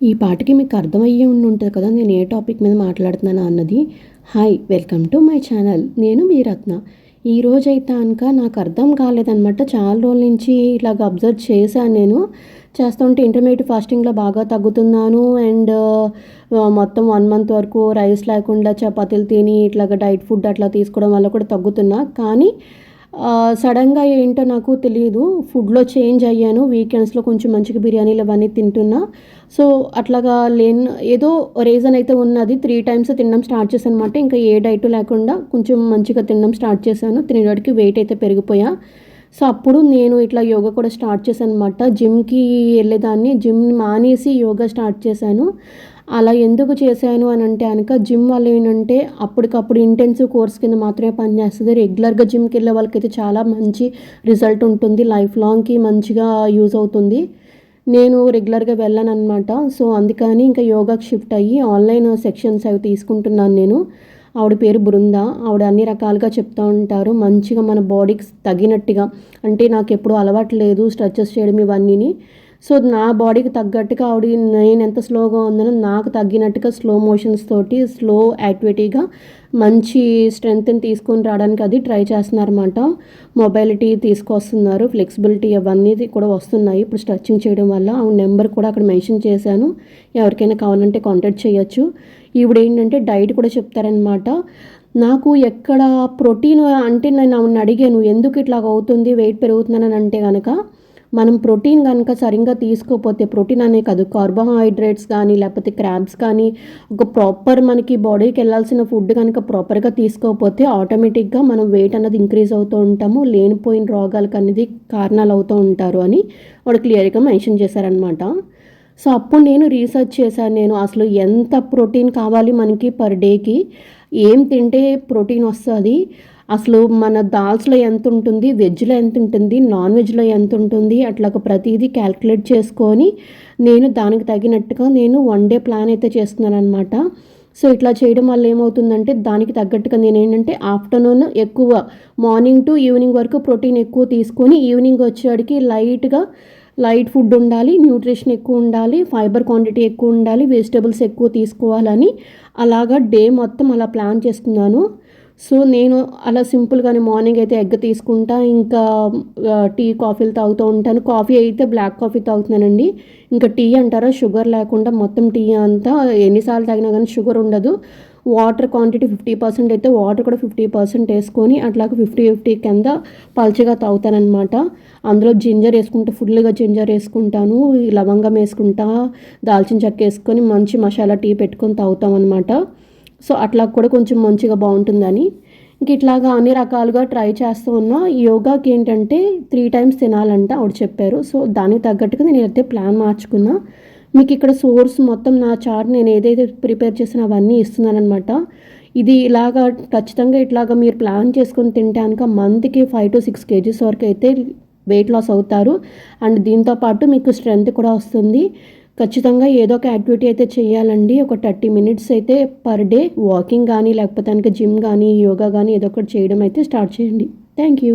ఈ పాటికి మీకు అర్థమయ్యే ఉండి ఉంటుంది కదా నేను ఏ టాపిక్ మీద మాట్లాడుతున్నాను అన్నది. Hi welcome to my channel నేను మీ రత్న. ఈ రోజైతే కనుక నాకు అర్థం కాలేదనమాట చాలా రోజుల నుంచి ఇలాగ అబ్జర్వ్ చేశాను నేను. చేస్తుంటే ఇంటర్మీడియట్ ఫాస్టింగ్లో బాగా తగ్గుతున్నాను అండ్ మొత్తం వన్ మంత్ వరకు రైస్ లేకుండా చపాతీలు తిని ఇట్లాగ డైట్ ఫుడ్ అట్లా తీసుకోవడం వల్ల కూడా తగ్గుతున్నా. కానీ సడన్గా ఏంటో నాకు తెలియదు ఫుడ్లో చేంజ్ అయ్యాను. వీకెండ్స్లో కొంచెం మంచిగా బిర్యానీలు అవన్నీ తింటున్నా. సో అట్లాగా లేని ఏదో రీజన్ అయితే ఉన్నది. త్రీ టైమ్స్ తినడం స్టార్ట్ చేశాను అనమాట ఇంకా ఏ డైట్ లేకుండా కొంచెం మంచిగా తినడం స్టార్ట్ చేశాను. తినేవాడికి వెయిట్ అయితే పెరిగిపోయా. సో అప్పుడు నేను ఇట్లా యోగా కూడా స్టార్ట్ చేశాను అనమాట జిమ్కి వెళ్ళేదాన్ని. జిమ్ మానేసి యోగా స్టార్ట్ చేశాను. అలా ఎందుకు చేశాను అని అంటే కనుక జిమ్ వల్ల ఏంటంటే అప్పటికప్పుడు ఇంటెన్సివ్ కోర్స్ కింద మాత్రమే పనిచేస్తుంది రెగ్యులర్గా జిమ్కి వెళ్ళే వాళ్ళకైతే చాలా మంచి రిజల్ట్ ఉంటుంది. లైఫ్ లాంగ్కి మంచిగా యూజ్ అవుతుంది. నేను రెగ్యులర్గా వెళ్ళాను అనమాట సో అందుకని ఇంకా యోగాకి షిఫ్ట్ అయ్యి ఆన్లైన్ సెక్షన్స్ అవి తీసుకుంటున్నాను నేను. ఆవిడ పేరు బృంద. ఆవిడ అన్ని రకాలుగా చెప్తూ ఉంటారు. మంచిగా మన బాడీకి తగినట్టుగా. అంటే నాకు ఎప్పుడు అలవాటు లేదు స్ట్రెచెస్ చేయడం ఇవన్నీని. సో నా బాడీకి తగ్గట్టుగా ఆవిడ నేను ఎంత స్లోగా ఉందనో నాకు తగ్గినట్టుగా స్లో మోషన్స్ తోటి స్లో యాక్టివిటీగా మంచి స్ట్రెంగ్త్ని తీసుకొని రావడానికి అది ట్రై చేస్తున్నారన్నమాట. మొబైలిటీ తీసుకొస్తున్నారు ఫ్లెక్సిబిలిటీ అవన్నీ కూడా వస్తున్నాయి. ఇప్పుడు స్ట్రెచ్చింగ్ చేయడం వల్ల ఆవిడ నెంబర్ కూడా అక్కడ మెన్షన్ చేశాను. ఎవరికైనా కావాలంటే కాంటాక్ట్ చేయొచ్చు. ఈవిడ ఏంటంటే డైట్ కూడా చెప్తారనమాట నాకు ఎక్కడ ప్రోటీన్ అంటే నేను ఆవిడని అడిగాను ఎందుకు ఇట్లా అవుతుంది? వెయిట్ పెరుగుతున్నానని అంటే కనుక మనం ప్రోటీన్ కనుక సరిగ్గా తీసుకోకపోతే ప్రోటీన్ అనే కాదు కార్బోహైడ్రేట్స్ కానీ లేకపోతే క్రాబ్స్ కానీ ఒక ప్రాపర్ మనకి బాడీకి వెళ్ళాల్సిన ఫుడ్ కనుక ప్రాపర్గా తీసుకోకపోతే ఆటోమేటిక్గా మనం వెయిట్ అన్నది ఇంక్రీజ్ అవుతూ ఉంటాము లేనిపోయిన రోగాలకు అనేది కారణాలు అవుతూ ఉంటారు అని వాడు క్లియర్గా మెన్షన్ చేశారనమాట సో అప్పుడు నేను రీసెర్చ్ చేశాను నేను అసలు ఎంత ప్రోటీన్ కావాలి మనకి పర్ డేకి ఏం తింటే ప్రోటీన్ వస్తుంది అసలు మన దాల్స్లో ఎంత ఉంటుంది వెజ్లో ఎంత ఉంటుంది నాన్ వెజ్లో ఎంత ఉంటుంది అట్లా ప్రతిదీ క్యాల్కులేట్ చేసుకొని నేను దానికి తగినట్టుగా నేను వన్ డే ప్లాన్ అయితే చేస్తున్నాను అనమాట సో ఇట్లా చేయడం వల్ల ఏమవుతుందంటే దానికి తగ్గట్టుగా నేను ఏంటంటే ఆఫ్టర్నూన్ ఎక్కువ మార్నింగ్ టు ఈవినింగ్ వరకు ప్రోటీన్ ఎక్కువ తీసుకొని ఈవినింగ్ వచ్చేవాడికి లైట్గా లైట్ ఫుడ్ ఉండాలి న్యూట్రిషన్ ఎక్కువ ఉండాలి ఫైబర్ క్వాంటిటీ ఎక్కువ ఉండాలి వెజిటబుల్స్ ఎక్కువ తీసుకోవాలని అలాగా డే మొత్తం అలా ప్లాన్ చేస్తున్నాను. సో నేను అలా సింపుల్గానే మార్నింగ్ అయితే ఎగ్ తీసుకుంటా ఇంకా టీ కాఫీలు తాగుతూ ఉంటాను. కాఫీ అయితే బ్లాక్ కాఫీ తాగుతున్నానండి. ఇంకా టీ అంటారా షుగర్ లేకుండా మొత్తం టీ అంతా ఎన్నిసార్లు తాగినా కానీ షుగర్ ఉండదు. వాటర్ క్వాంటిటీ ఫిఫ్టీ పర్సెంట్ అయితే వాటర్ కూడా ఫిఫ్టీ పర్సెంట్ వేసుకొని అట్లాగే ఫిఫ్టీ ఫిఫ్టీ కింద పల్చగా తాగుతానమాట అందులో జింజర్ వేసుకుంటా ఫుల్గా జింజర్ వేసుకుంటాను. లవంగం వేసుకుంటా దాల్చిన చెక్క వేసుకొని మంచి మసాలా టీ పెట్టుకొని తాగుతాం అనమాట సో అట్లా కూడా కొంచెం మంచిగా బాగుంటుందని. ఇంక ఇట్లాగా అన్ని రకాలుగా ట్రై చేస్తూ ఉన్నా యోగాకి ఏంటంటే త్రీ టైమ్స్ తినాలంట ఆవిడ చెప్పారు. సో దానికి తగ్గట్టుగా నేను అయితే ప్లాన్ మార్చుకున్నా మీకు ఇక్కడ సోర్స్ మొత్తం నా చార్ట్ నేను ఏదైతే ప్రిపేర్ చేసిన అవన్నీ ఇస్తున్నానమాట ఇది ఇలాగా ఖచ్చితంగా ఇట్లాగా మీరు ప్లాన్ చేసుకొని తింటే కనుక మంత్కి ఫైవ్ టు సిక్స్ కేజీస్ వరకు అయితే వెయిట్ లాస్ అవుతారు. అండ్ దీంతోపాటు మీకు స్ట్రెంగ్త్ కూడా వస్తుంది. ఖచ్చితంగా ఏదో ఒక యాక్టివిటీ అయితే చేయాలండి ఒక థర్టీ మినిట్స్ అయితే పర్ డే వాకింగ్ కానీ లేకపోతే కనుక జిమ్ కానీ యోగా కానీ ఏదో ఒకటి చేయడం అయితే స్టార్ట్ చేయండి. Thank you.